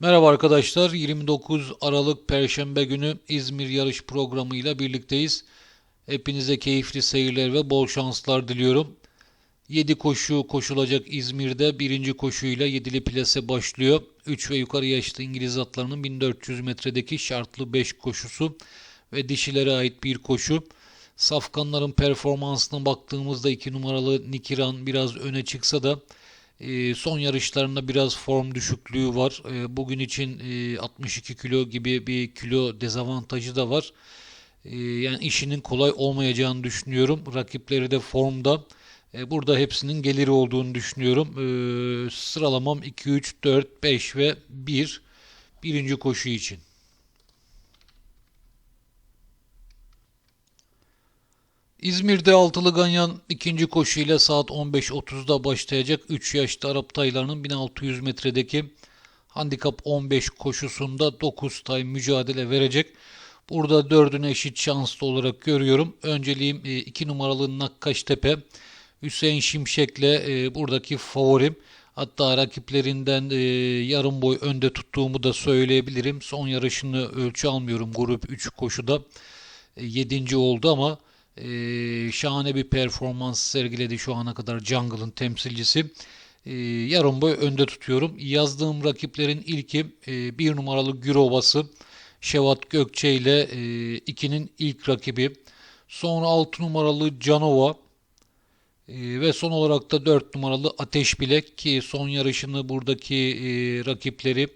Merhaba arkadaşlar. 29 Aralık Perşembe günü İzmir yarış programıyla birlikteyiz. Hepinize keyifli seyirler ve bol şanslar diliyorum. 7 koşu koşulacak İzmir'de. Birinci koşuyla 7'li plase başlıyor. 3 ve yukarı yaşlı İngiliz atlarının 1400 metredeki şartlı 5 koşusu ve dişilere ait bir koşu. Safkanların performansına baktığımızda 2 numaralı Nikiran biraz öne çıksa da son yarışlarında biraz form düşüklüğü var. E, bugün için e, 62 kilo gibi bir kilo dezavantajı da var. E, yani işinin kolay olmayacağını düşünüyorum. Rakipleri de formda. E, burada hepsinin geliri olduğunu düşünüyorum. E, sıralamam 2, 3, 4, 5 ve 1. Birinci koşu için. İzmir'de altılı ganyan ikinci koşuyla saat 15.30'da başlayacak 3 yaşlı Arap taylarının 1600 metredeki handikap 15 koşusunda 9 tay mücadele verecek. Burada 4'ünü eşit şanslı olarak görüyorum. Önceliğim 2 numaralı Nakkaştepe. Hüseyin Şimşek'le e, buradaki favorim. Hatta rakiplerinden e, yarım boy önde tuttuğumu da söyleyebilirim. Son yarışını ölçü almıyorum. Grup 3 koşuda 7. oldu ama ee, şahane bir performans sergiledi şu ana kadar Jungle'ın temsilcisi. Ee, yarım boy önde tutuyorum. Yazdığım rakiplerin ilki e, bir numaralı Gürovası. Şevat Gökçe ile e, 2'nin ilk rakibi. Sonra 6 numaralı Canova. E, ve son olarak da 4 numaralı Ateş Bilek ki son yarışını buradaki e, rakipleri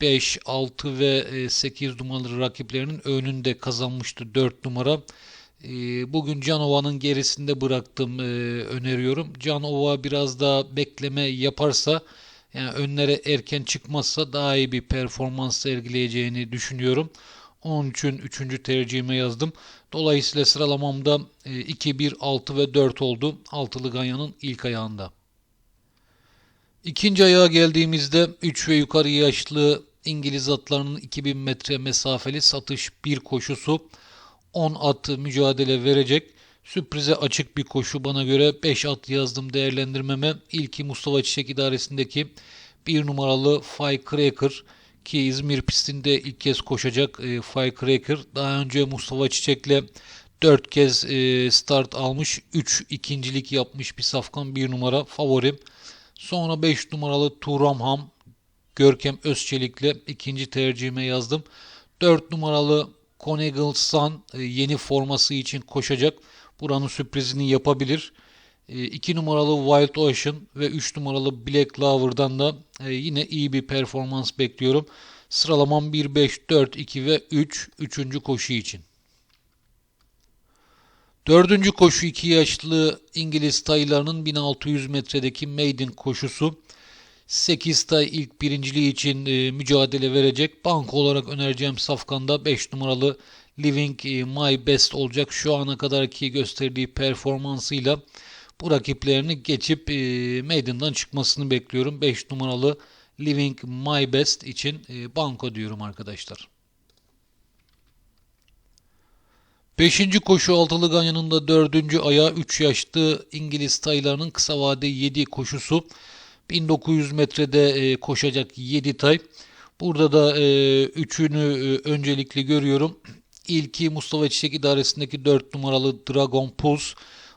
5, 6 ve 8 numaralı rakiplerinin önünde kazanmıştı 4 numara. Ee, bugün Canova'nın gerisinde bıraktım e, öneriyorum. Canova biraz daha bekleme yaparsa yani önlere erken çıkmazsa daha iyi bir performans sergileyeceğini düşünüyorum. Onun için 3. tercihime yazdım. Dolayısıyla sıralamamda 2, 1, 6 ve 4 oldu. Altılı Ganyan'ın ilk ayağında. İkinci ayağa geldiğimizde 3 ve yukarı yaşlı İngiliz atlarının 2000 metre mesafeli satış bir koşusu. 10 at mücadele verecek. Sürprize açık bir koşu bana göre 5 at yazdım değerlendirmeme. İlki Mustafa Çiçek idaresindeki 1 numaralı Firecracker ki İzmir pistinde ilk kez koşacak e, Firecracker. Daha önce Mustafa Çiçek'le 4 kez e, start almış. 3 ikincilik yapmış bir safkan 1 numara favorim. Sonra 5 numaralı Turamham Görkem Özçelik'le ikinci tercihime yazdım. 4 numaralı Conegals'tan e, yeni forması için koşacak. Buranın sürprizini yapabilir. 2 e, numaralı Wild Ocean ve 3 numaralı Black Lover'dan da e, yine iyi bir performans bekliyorum. Sıralamam 1, 5, 4, 2 ve 3. 3. koşu için. Dördüncü koşu 2 yaşlı İngiliz taylarının 1600 metredeki maiden koşusu. 8 tay ilk birinciliği için e, mücadele verecek. Bank olarak önereceğim safkanda 5 numaralı Living e, My Best olacak. Şu ana kadarki gösterdiği performansıyla bu rakiplerini geçip e, meydandan çıkmasını bekliyorum. 5 numaralı Living My Best için e, banko diyorum arkadaşlar. Beşinci koşu altılı ganyanın da dördüncü ayağı 3 yaşlı İngiliz taylarının kısa vade 7 koşusu. 1900 metrede e, koşacak 7 tay. Burada da e, üçünü e, öncelikli görüyorum. İlki Mustafa Çiçek idaresindeki 4 numaralı Dragon Pulse.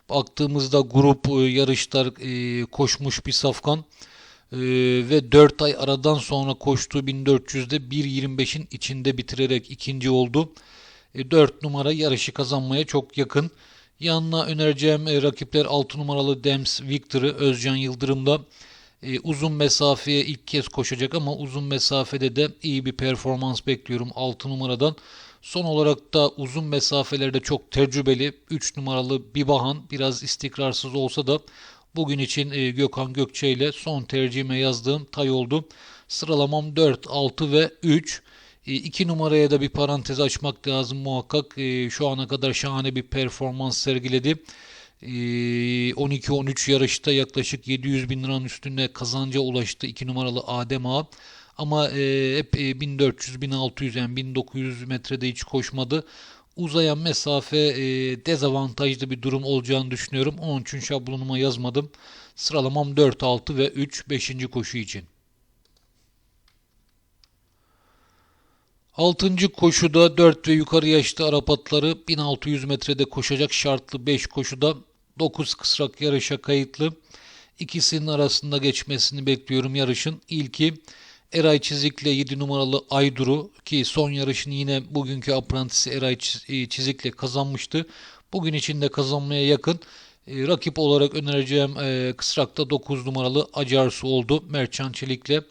Baktığımızda grup e, yarışlar e, koşmuş bir safkan. E, ve 4 ay aradan sonra koştuğu 1400'de 1.25'in içinde bitirerek ikinci oldu. E, 4 numara yarışı kazanmaya çok yakın. Yanına önereceğim e, rakipler 6 numaralı Dems Victor'ı Özcan Yıldırım'da e, uzun mesafeye ilk kez koşacak ama uzun mesafede de iyi bir performans bekliyorum 6 numaradan. Son olarak da uzun mesafelerde çok tecrübeli 3 numaralı Bibahan biraz istikrarsız olsa da bugün için e, Gökhan Gökçe ile son tercihime yazdığım tay oldu. Sıralamam 4, 6 ve 3. 2 e, numaraya da bir parantez açmak lazım muhakkak. E, şu ana kadar şahane bir performans sergiledi. 12-13 ee, yarışta yaklaşık 700 bin liranın üstünde kazanca ulaştı 2 numaralı Adem Ağa. Ama e, hep 1400-1600 e, yani 1900 metrede hiç koşmadı. Uzayan mesafe e, dezavantajlı bir durum olacağını düşünüyorum. Onun için şablonuma yazmadım. Sıralamam 4, 6 ve 3 5. koşu için. Altıncı koşuda 4 ve yukarı yaşlı Arap atları 1600 metrede koşacak şartlı 5 koşuda 9 kısrak yarışa kayıtlı. İkisinin arasında geçmesini bekliyorum yarışın. İlki Eray Çizik'le 7 numaralı Aydur'u ki son yarışını yine bugünkü aprantisi Eray e, Çizik'le kazanmıştı. Bugün için de kazanmaya yakın. E, rakip olarak önereceğim e, kısrakta 9 numaralı Acarsu oldu. Mertcan Çelik'le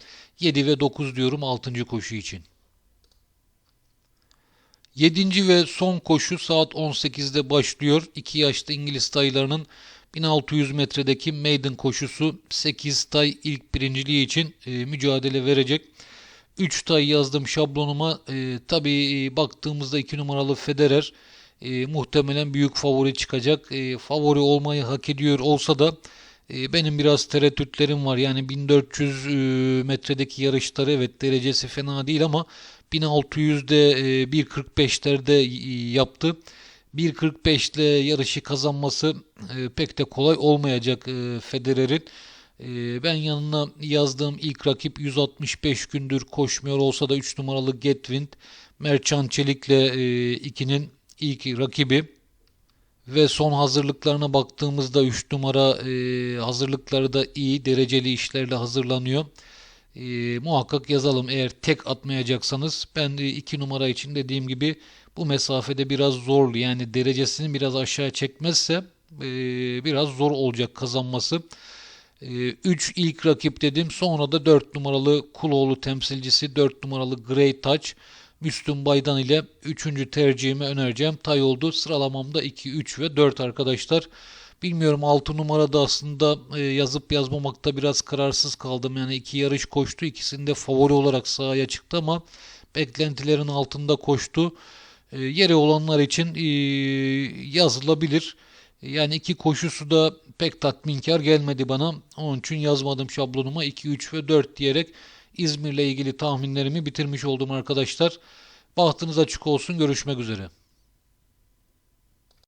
7 ve 9 diyorum 6. koşu için. 7. ve son koşu saat 18'de başlıyor. 2 yaşlı İngiliz taylarının 1600 metredeki maiden koşusu 8 tay ilk birinciliği için e, mücadele verecek. 3 tay yazdım şablonuma. E, tabii e, baktığımızda 2 numaralı Federer e, muhtemelen büyük favori çıkacak. E, favori olmayı hak ediyor olsa da e, benim biraz tereddütlerim var. Yani 1400 e, metredeki yarışları evet derecesi fena değil ama 1600'de e, 1.45'lerde e, yaptı. 1.45 ile yarışı kazanması e, pek de kolay olmayacak e, Federer'in. E, ben yanına yazdığım ilk rakip 165 gündür koşmuyor olsa da 3 numaralı Getwind Merçan Çelik'le e, ikinin ilk rakibi ve son hazırlıklarına baktığımızda 3 numara e, hazırlıkları da iyi dereceli işlerle hazırlanıyor. E, muhakkak yazalım eğer tek atmayacaksanız ben 2 numara için dediğim gibi bu mesafede biraz zorlu yani derecesini biraz aşağı çekmezse e, biraz zor olacak kazanması. 3 ilk rakip dedim. Sonra da 4 numaralı Kuloğlu temsilcisi 4 numaralı Grey Touch Müslüm Baydan ile 3. tercihimi önereceğim. Tay oldu. Sıralamamda 2, 3 ve 4 arkadaşlar. Bilmiyorum 6 numarada aslında e, yazıp yazmamakta biraz kararsız kaldım. Yani iki yarış koştu. İkisinde favori olarak sahaya çıktı ama beklentilerin altında koştu. E, yeri olanlar için e, yazılabilir. Yani iki koşusu da pek tatminkar gelmedi bana. Onun için yazmadım şablonuma 2, 3 ve 4 diyerek İzmir'le ilgili tahminlerimi bitirmiş oldum arkadaşlar. Bahtınız açık olsun. Görüşmek üzere.